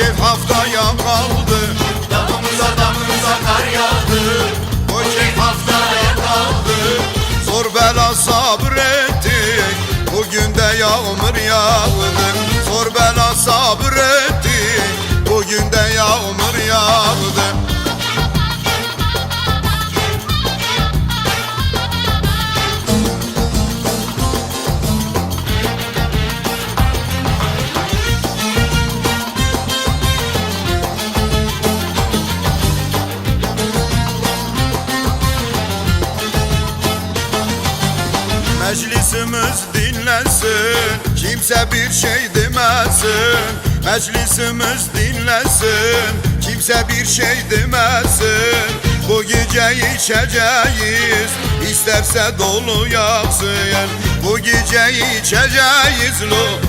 keyif haftaya kaldı. Damımıza damımıza kar yağdı. Keyif Haftaya kaldı. Zor bela sabrettik Bugün de yağmur yağdı. Zor bela sabrettik Bugün de yağmur yağdı Meclisimiz dinlensin. Kimse bir şey demesin. Meclisimiz dinlensin. Kimse bir şey demesin. Bu gece içeceğiz. İsterse dolu yaksın Bu gece içeceğiz. Lo